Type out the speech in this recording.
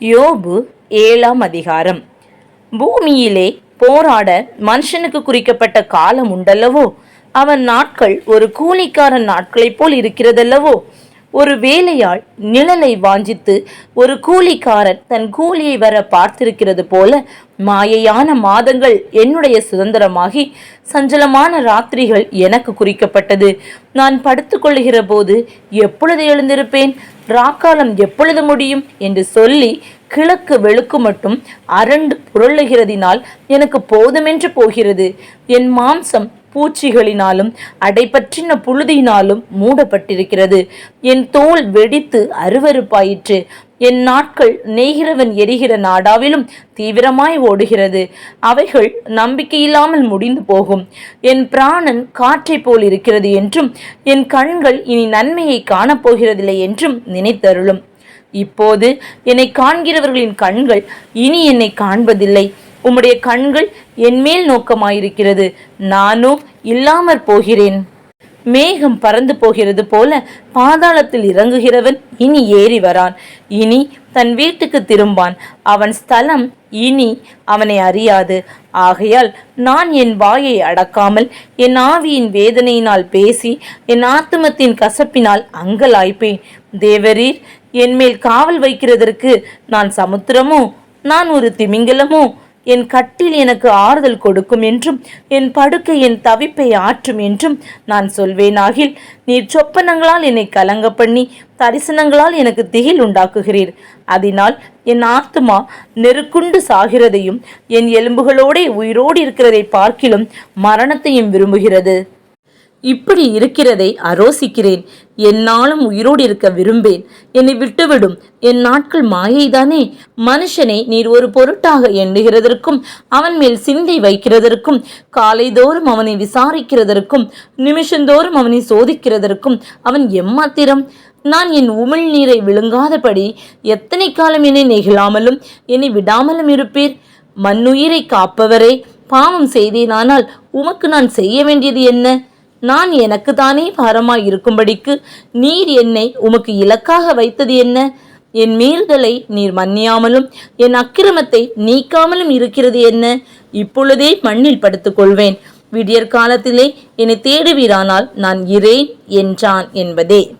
யோபு ஏழாம் அதிகாரம். பூமியிலே போராட மனுஷனுக்கு குறிக்கப்பட்ட காலம் உண்டல்லவோ? அவன் நாட்கள் ஒரு கூலிக்காரன் நாட்களைப் போல் இருக்கிறதல்லவோ? ஒரு வேலையாள் நிழலை வாஞ்சித்து ஒரு கூலிக்காரன் தன் கூலியை வர பார்த்திருக்கிறது போல மாயையான மாதங்கள் என்னுடைய சுதந்திரமாகி சஞ்சலமான ராத்திரிகள் எனக்கு குறிக்கப்பட்டது. நான் படுத்துக்கொள்ளுகிற போது எப்பொழுது எழுந்திருப்பேன்? ராக்காலம் எப்பொழுது முடியும் என்று சொல்லி கிழக்கு வெளுக்கு மட்டும் அரண்டு புரளுகிறதினால் எனக்கு போதுமென்று போகிறது. என் மாம்சம் பூச்சிகளினாலும் அடைபற்றின புழுதியினாலும் மூடப்பட்டிருக்கிறது. என் தோல் வெடித்து அருவருப்பாயிற்று. என் நாட்கள் நெய்கிறவன் எரிகிற நாடாவிலும் தீவிரமாய் ஓடுகிறது. அவைகள் நம்பிக்கையில்லாமல் முடிந்து போகும். என் பிராணன் காற்றைப் போல் இருக்கிறது என்றும் என் கண்கள் இனி நன்மையை காணப்போகிறதில்லை என்றும் நினைத்தருளும். இப்போது என்னை காண்கிறவர்களின் கண்கள் இனி என்னை காண்பதில்லை. உம்முடைய கண்கள் என்மேல் நோக்கமாயிருக்கிறது. நானோ இல்லாமற் போகிறேன். மேகம் பறந்து போகிறது போல பாதாளத்தில் இறங்குகிறவன் இனி ஏறி வரான். இனி தன் வீட்டுக்கு திரும்பான். அவன் ஸ்தலம் இனி அவனை அறியாது. ஆகையால் நான் என் வாயை அடக்காமல் என் ஆவியின் வேதனையினால் பேசி என் ஆத்துமத்தின் கசப்பினால் அங்கலாய்ப்பேன். தேவரீர் என்மேல் காவல் வைக்கிறதற்கு நான் சமுத்திரமோ நான் ஒரு திமிங்கலமோ என் கட்டில் எனக்கு ஆறுதல் கொடுக்கும் என்றும் என் படுக்கை என் தவிப்பை ஆற்றும் என்றும் நான் சொல்வேனாகில் நீர் சொப்பனங்களால் என்னை கலங்க பண்ணி தரிசனங்களால் எனக்கு திகில் உண்டாக்குகிறீர். அதனால் என் ஆத்துமா நெருக்குண்டு சாகிறதையும் என் எலும்புகளோடே உயிரோடு இருக்கிறதை பார்க்கிலும் மரணத்தையும் விரும்புகிறது. இப்படி இருக்கிறதை அரோசிக்கிறேன். என்னாலும் உயிரோடு இருக்க விரும்பேன். என்னை விட்டுவிடும். என் நாட்கள் மாயைதானே. மனுஷனை நீர் ஒரு பொருட்டாக எண்ணுகிறதற்கும் அவன் மேல் சிந்தை வைக்கிறதற்கும் காலைதோறும் அவனை விசாரிக்கிறதற்கும் நிமிஷந்தோறும் அவனை சோதிக்கிறதற்கும் அவன் எம்மாத்திரம்? நான் என் உமிழ் நீரை விழுங்காதபடி எத்தனை காலம் என்னை நெகிழாமலும் என்னை விடாமலும் இருப்பீர்? மண்ணுயிரை காப்பவரே. பாவம் செய்தேனானால் உமக்கு நான் செய்ய வேண்டியது என்ன? நான் எனக்கு தானே பாரமாய் இருக்கும்படிக்கு நீர் என்னை உமக்கு இலக்காக வைத்தது என்ன? என் மீறுதலை நீர் மன்னியாமலும் என் அக்கிரமத்தை நீக்காமலும் இருக்கிறது என்ன? இப்பொழுதே மண்ணில் படுத்துக்கொள்வேன். விடியற் காலத்திலே என்னை தேடுவீரானால் நான் இரேன் என்றான் என்பதே.